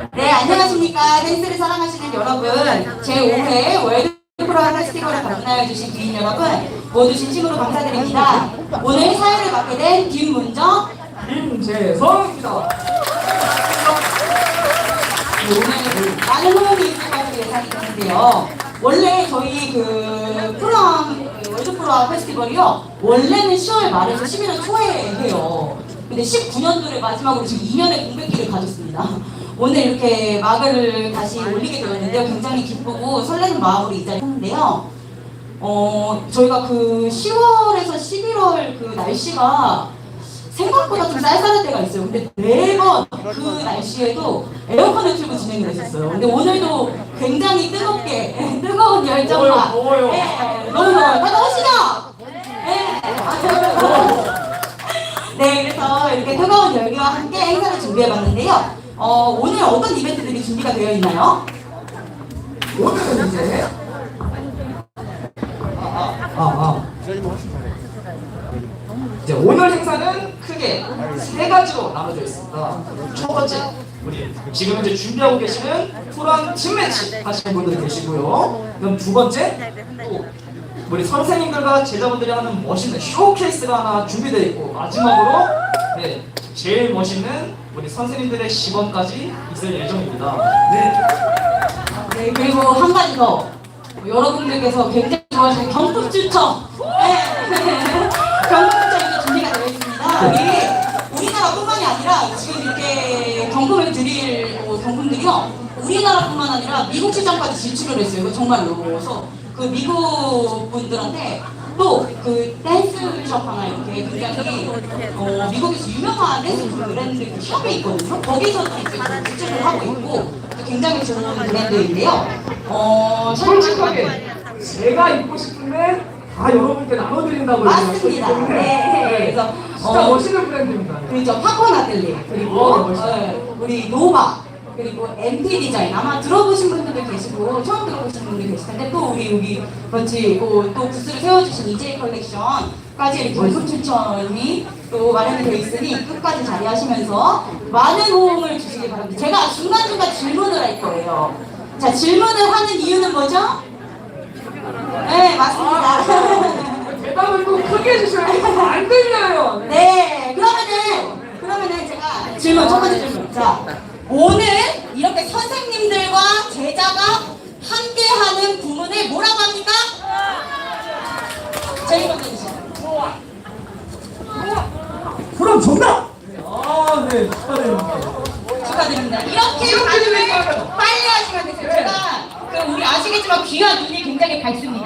네, 안녕하십니까. 댄스를 사랑하시는 여러분. 제5회 월드 프로 페스티벌을 방문하여 주신 귀인 여러분. 모두 진심으로 감사드립니다. 오늘 사회를 맡게 된 김문정. 김재성입니다. 네, 오늘 많은 호응이 있을 것으로 예상이 되는데요. 원래 저희 그 프로암, 그 월드 프로 페스티벌이요. 원래는 10월 말에서 11월 초에 해요. 근데 19년도를 마지막으로 지금 2년의 공백기를 가졌습니다. 오늘 이렇게 막을 다시 올리게 되었는데요. 굉장히 기쁘고 설레는 마음으로 이 자리에 섰는데요. 어, 저희가 그 10월에서 11월 그 날씨가 생각보다 좀 쌀쌀할 때가 있어요. 근데 매번 그 날씨에도 에어컨을 틀고 진행을 했었어요. 근데 오늘도 굉장히 뜨겁게, 뜨거운 열정과. 네, 너무 더워요. 다들 오시죠? 네, 그래서 이렇게 뜨거운 열기와 함께 행사를 준비해봤는데요. 어, 오늘 어떤 이벤트들이 준비가 되어 있나요? 오늘은 이제 아, 아. 이제 오늘 행사는 크게 세 가지로 나눠져 있습니다. 첫 번째, 우리 지금 현재 준비하고 계시는 프랑 팀 매치 하시는 분들 계시고요. 그럼 두 번째, 또 우리 선생님들과 제자분들이 하는 멋있는 쇼케이스가 하나 준비되어 있고 마지막으로 네, 제일 멋있는 우리 선생님들의 시범까지 있을 예정입니다. 네. 네, 그리고 한 가지 더. 여러분들께서 굉장히 좋아하시는 경품 추첨. 네. 경품 추첨이 준비가 되어 있습니다. 우리 우리나라뿐만이 아니라 지금 이렇게 경품을 드릴 어, 경품들이요. 우리나라뿐만 아니라 미국 시장까지 진출을 했어요. 정말로. 그래서 그 미국 분들한테 또 그 댄스숍 하나 이렇게 굉장히 어, 미국에서 유명한 댄스 브랜드 그 숍이 있거든요. 거기서도 이제 그 추천을 하고 있고 또 굉장히 좋은 브랜드인데요. 어, 솔직하게 제가 입고 싶은데 다 여러분께 나눠드린다고 맞습니다. 때문에 네. 그래서 진짜 어, 멋있는 브랜드입니다. 파콘 아틀리 그리고 어, 멋있다. 어, 우리 노바 그리고 MT 디자인 아마 들어보신 분들도 계시고 처음 들어보신 분들도 계실 텐데 또 우리 여기 같이 또, 또 부스를 세워주신 EJ 컬렉션까지 이렇게 경품 추천이 또 마련이 되어 있으니 끝까지 자리하시면서 많은 호응을 주시기 바랍니다. 제가 중간중간 질문을 할 거예요. 자 질문을 하는 이유는 뭐죠? 네 맞습니다. 대답을 또 크게 해주셔야 안 들려요. 네, 그러면은 그러면은 제가 질문 첫 번째 질문. 자, 오늘 이렇게 선생님들과 제자가 함께하는 부문을 뭐라고 합니까? 제일 먼저 주시죠. 그럼 정답! 아, 네, 축하드립니다. 축하드립니다. 이렇게 반응을 빨리 하시면 되세요. 제가 그 우리 아시겠지만 귀와 눈이 굉장히 밝습니다.